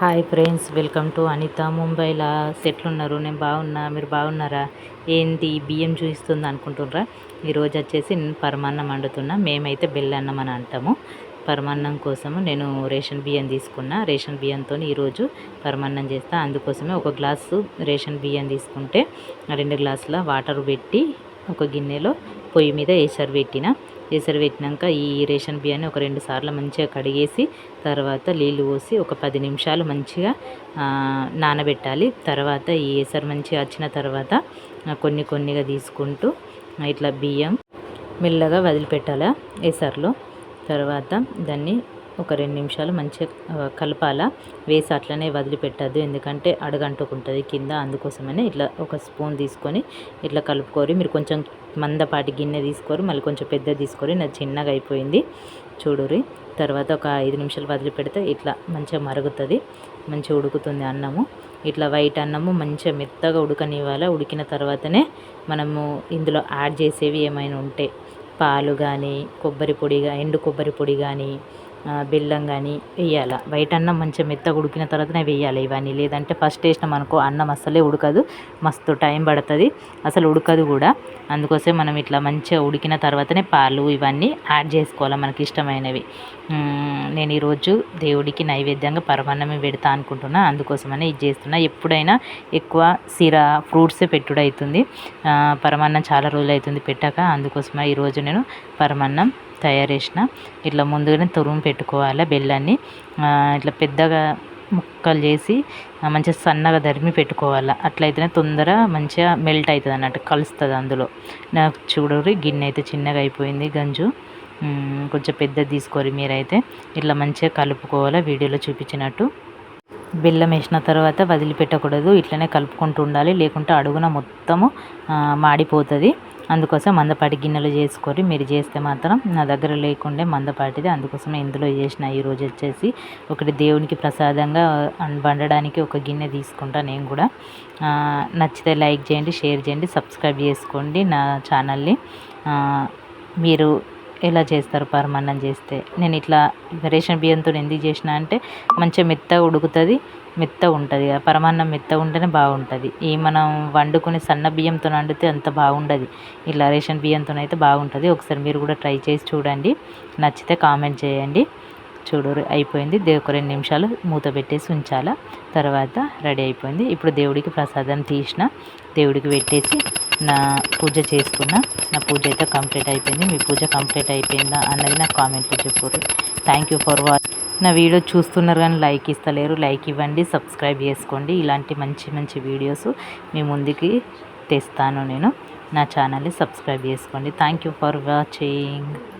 Hi friends welcome to Anitha. ముంబైలా సెట్లున్నారు. నేను బాగున్నా? మీరు బాగున్నారా? ఏంటి? బియ్యం చూపిస్తుంది అనుకుంటున్నారా? ఈరోజు వచ్చేసి నేను పరమాన్నం వండుతున్నా. మేమైతే బెల్లన్నం అని అంటాము. పరమాన్నం కోసము నేను రేషన్ బియ్యం తీసుకున్నా. రేషన్ బియ్యంతో ఈరోజు పరమాన్నం చేస్తా. అందుకోసమే ఒక గ్లాసు రేషన్ బియ్యం తీసుకుంటే రెండు గ్లాసుల వాటర్ పెట్టి ఒక గిన్నెలో పొయ్యి మీద వేసరి పెట్టిన. వేసరి పెట్టినాక ఈ రేషన్ బియ్యాన్ని ఒక రెండు సార్లు మంచిగా కడిగేసి తర్వాత నీళ్ళు పోసి ఒక పది నిమిషాలు మంచిగా నానబెట్టాలి. తర్వాత ఈ వేసరి మంచిగా వచ్చిన తర్వాత కొన్ని కొన్నిగా తీసుకుంటూ ఇట్లా బియ్యం మెల్లగా వదిలిపెట్టాలి ఏసర్లో. తర్వాత దాన్ని ఒక రెండు నిమిషాలు మంచిగా కలపాల. వేసి అట్లనే వదిలిపెట్టద్దు. ఎందుకంటే అడగంటుకుంటుంది కింద. అందుకోసమనే ఇట్లా ఒక స్పూన్ తీసుకొని ఇట్లా కలుపుకోరు. మీరు కొంచెం మందపాటి గిన్నె తీసుకోరు. మళ్ళీ కొంచెం పెద్ద తీసుకోరు. నాది చిన్నగా అయిపోయింది. చూడురి తర్వాత ఒక ఐదు నిమిషాలు వదిలిపెడితే ఇట్లా మంచిగా మరుగుతుంది. మంచిగా ఉడుకుతుంది అన్నము. ఇట్లా వైట్ అన్నము మంచిగా మెత్తగా ఉడకనివ్వాలి. ఉడికిన తర్వాతనే మనము ఇందులో యాడ్ చేసేవి ఏమైనా ఉంటే పాలు కానీ కొబ్బరి పొడి ఎండు కొబ్బరి పొడి కానీ బెల్లం కానీ వేయాలి. బయట అన్నం మంచిగా మెత్తగా ఉడికిన తర్వాతనే వేయాలి ఇవన్నీ. లేదంటే ఫస్ట్ వేసినాం అనుకో అన్నం అస్సలే ఉడకదు. మస్తు టైం పడుతుంది. అసలు ఉడకదు కూడా. అందుకోసం మనం ఇట్లా మంచిగా ఉడికిన తర్వాతనే పాలు ఇవన్నీ యాడ్ చేసుకోవాలి మనకి ఇష్టమైనవి. నేను ఈరోజు దేవుడికి నైవేద్యంగా పరమాన్నమే పెడతా అనుకుంటున్నా. అందుకోసమనే ఇది చేస్తున్నా. ఎప్పుడైనా ఎక్కువ సిర ఫ్రూట్సే పెట్టుడు అవుతుంది పరమాన్నం చాలా రోజులు అవుతుంది పెట్టాక. అందుకోసమే ఈరోజు నేను పరమాన్నం తయారు చేసిన. ఇట్లా ముందుగానే తురుము పెట్టుకోవాలి బెల్లాన్ని. ఇట్లా పెద్దగా ముక్కలు చేసి మంచిగా సన్నగా దరిమి పెట్టుకోవాలి. అట్లయితేనే తొందర మంచిగా మెల్ట్ అవుతుంది అన్నట్టు కలుస్తుంది అందులో. నాకు చూడరు గిన్నె అయితే చిన్నగా అయిపోయింది గంజు. కొంచెం పెద్దది తీసుకోరు మీరైతే. ఇట్లా మంచిగా కలుపుకోవాలి వీడియోలో చూపించినట్టు. బెల్లం వేసిన తర్వాత వదిలిపెట్టకూడదు ఇట్లనే కలుపుకుంటూ ఉండాలి. లేకుంటే అడుగున మొత్తము మాడిపోతుంది. అందుకోసం మందపాటి గిన్నెలు చేసుకొని మీరు చేస్తే మాత్రం నా దగ్గర లేకుండే మందపాటిది అందుకోసం ఇందులో చేసిన ఈరోజు వచ్చేసి ఒకటి దేవునికి ప్రసాదంగా వండడానికి ఒక గిన్నె తీసుకుంటా నేను కూడా. నచ్చితే లైక్ చేయండి షేర్ చేయండి సబ్స్క్రైబ్ చేసుకోండి నా ఛానల్ని. మీరు ఎలా చేస్తారు పరమాన్నం చేస్తే? నేను ఇట్లా రేషన్ బియ్యంతో ఎందుకు చేసిన అంటే మంచిగా మెత్తగా ఉడుకుతుంది మెత్తగా ఉంటుంది పరమాన్నం మెత్తగా ఉంటేనే బాగుంటుంది. ఈ మనం వండుకుని సన్న బియ్యంతో వండితే అంత బాగుండదు. ఇలా రేషన్ బియ్యంతో అయితే బాగుంటుంది. ఒకసారి మీరు కూడా ట్రై చేసి చూడండి. నచ్చితే కామెంట్ చేయండి. చూడు అయిపోయింది. ఒక రెండు నిమిషాలు మూత పెట్టేసి ఉంచాల. తర్వాత రెడీ అయిపోయింది. ఇప్పుడు దేవుడికి ప్రసాదం తీసిన. దేవుడికి పెట్టేసి నా పూజ చేసుకున్న నా పూజ అయితే కంప్లీట్ అయిపోయింది. మీ పూజ కంప్లీట్ అయిపోయిందా అన్నది నాకు కామెంట్లో చెప్పారు థ్యాంక్ యూ ఫర్ వాచ్ నా వీడియో చూస్తున్నారు కానీ లైక్ ఇస్తలేరు. లైక్ ఇవ్వండి సబ్స్క్రైబ్ చేసుకోండి. ఇలాంటి మంచి మంచి వీడియోస్ మీ ముందుకి తెస్తాను నేను. నా ఛానల్ని సబ్స్క్రైబ్ చేసుకోండి. Thank you for watching